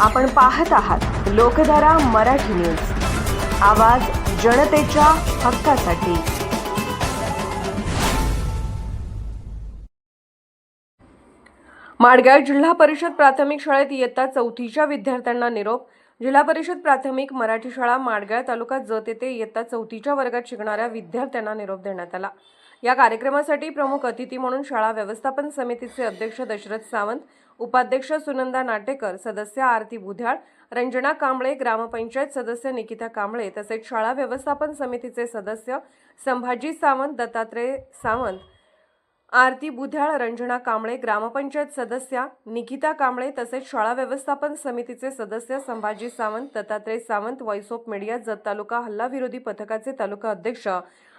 आपण पाहत आहात लोकधारा मराठी न्यूज. आवाज जनतेच्या हक्कासाठी. माडगाव जिल्हा परिषद प्राथमिक शाळेत इयत्ता चौथीच्या विद्यार्थ्यांना निरोप. जिल्हा परिषद प्राथमिक मराठी शाळा माडगाव तालुका जत येथे इयत्ता चौथीच्या वर्गात शिकणाऱ्या विद्यार्थ्यांना निरोप देण्यात आला. या कार्यक्रमासाठी प्रमुख अतिथी म्हणून शाळा व्यवस्थापन समितीचे अध्यक्ष दशरथ सावंत उपाध्यक्ष सुनंदा नाटेकर सदस्य आरती बुध्याळ रंजना कांबळे ग्रामपंचायत सदस्य निकिता कांबळे तसेच शाळा व्यवस्थापन समितीचे सदस्य संभाजी सावंत दत्तात्रय सावंत आरती बुध्याळ रंजना कांबळे ग्रामपंचायत सदस्या निकिता कांबळे तसेच शाळा व्यवस्थापन समितीचे सदस्य Sambhaji Sawant Dattatray Sawant voice of media Jat taluka हल्ला विरोधी पथकाचे तालुका अध्यक्ष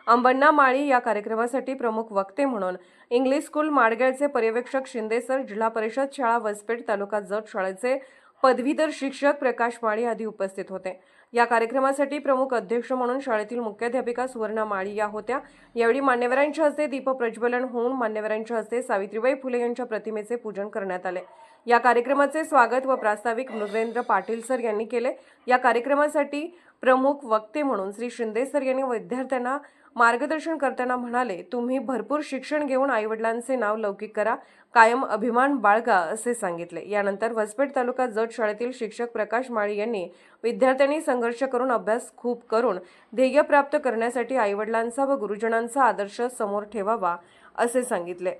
अंबण्णा माळी या कार्यक्रमासाठी प्रमुख वक्ते म्हणून इंग्लिश स्कूल माडगेळचे पर्यवेक्षक शिंदे सर जिल्हा परिषद शाळा वसपेठ तालुका जत शाळेचे पदवीधर शिक्षक प्रकाश माळी आदी उपस्थित होते. या कार्यक्रमासाठी प्रमुख अध्यक्ष म्हणून शाळेतील मुख्याध्यापिका सुवर्णा माळी या होत्या. यावेळी मान्यवरांच्या हस्ते दीप प्रज्वलन होऊन मान्यवरांच्या हस्ते सावित्रीबाई फुले यांच्या प्रतिमेचे पूजन करण्यात आले. या कार्यक्रमाचे स्वागत व प्रास्ताविक मृगेंद्र पाटील सर यांनी केले. या कार्यक्रमासाठी प्रमुख वक्ते म्हणून श्री शिंदे सर यांनी विद्यार्थ्यांना मार्गदर्शन करताना म्हणाले तुम्ही भरपूर शिक्षण घेऊन आईवडिलांचे नाव लौकिक करा कायम अभिमान बाळगा असे सांगितले. यानंतर वसपेठ तालुका जत शाळेतील शिक्षक प्रकाश माळी यांनी विद्यार्थ्यांनी संघर्ष करून अभ्यास खूप करून ध्येय प्राप्त करण्यासाठी आईवडिलांचा व गुरुजनांचा आदर्श समोर ठेवावा असे सांगितले.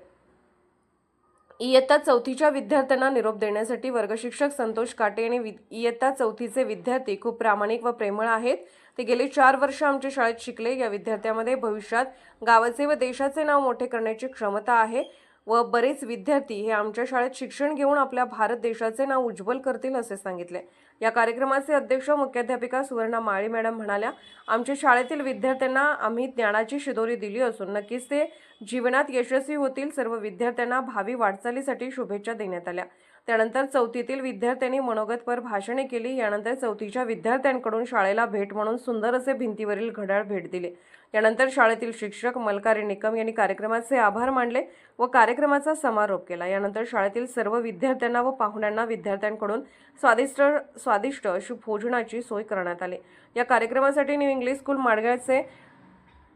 इयत्ता चौथीच्या विद्यार्थ्यांना निरोप देण्यासाठी वर्गशिक्षक संतोष काटे आणि वि- इयत्ता चौथीचे विद्यार्थी खूप प्रामाणिक व प्रेमळ आहेत. ते गेले चार वर्ष आमच्या शाळेत शिकले. या विद्यार्थ्यामध्ये भविष्यात गावाचे व देशाचे नाव मोठे करण्याची क्षमता आहे. व बरेच विद्यार्थी हे आमच्या शाळेत शिक्षण घेऊन आपल्या भारत देशाचे नाव उज्ज्वल करतील असे सांगितले. या कार्यक्रमाचे अध्यक्ष मुख्याध्यापिका सुवर्णा माळी मॅडम म्हणाल्या आमच्या शाळेतील विद्यार्थ्यांना आम्ही ज्ञानाची शिदोरी दिली असून नक्कीच ते जीवनात यशस्वी होतील. सर्व विद्यार्थ्यांना भावी वाटचालीसाठी शुभेच्छा देण्यात आल्या. त्यानंतर चौथीतील विद्यार्थ्यांनी मनोगतपर भाषणे केली. यानंतर चौथीच्या विद्यार्थ्यांकडून शाळेला भेट म्हणून सुंदर असे भिंतीवरील घड्याळ भेट दिले. यानंतर शाळेतील शिक्षक मलकारी निकम यांनी कार्यक्रमाचे आभार मानले व कार्यक्रमाचा समारोप केला. यानंतर शाळेतील सर्व विद्यार्थ्यांना व पाहुण्यांना विद्यार्थ्यांकडून स्वादिष्ट स्वादिष्ट अशी भोजनाची सोय करण्यात आली. या कार्यक्रमासाठी न्यू इंग्लिश स्कूल माडगावचे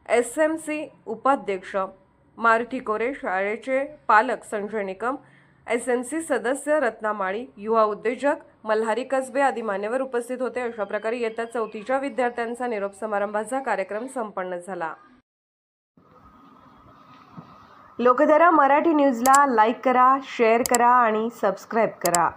एस एम सी उपाध्यक्ष मारुती कोरे शाळेचे पालक Sanjay Nikam S M C सदस्य रत्ना माळी युवा उद्योजक मल्हारी कसबे आदी मान्यवर उपस्थित होते. अशा प्रकारे येत्या चौथीच्या विद्यार्थ्यांचा निरोप समारंभाचा कार्यक्रम संपन्न झाला. लोकधारा मराठी न्यूजला लाईक करा शेअर करा आणि सबस्क्राईब करा.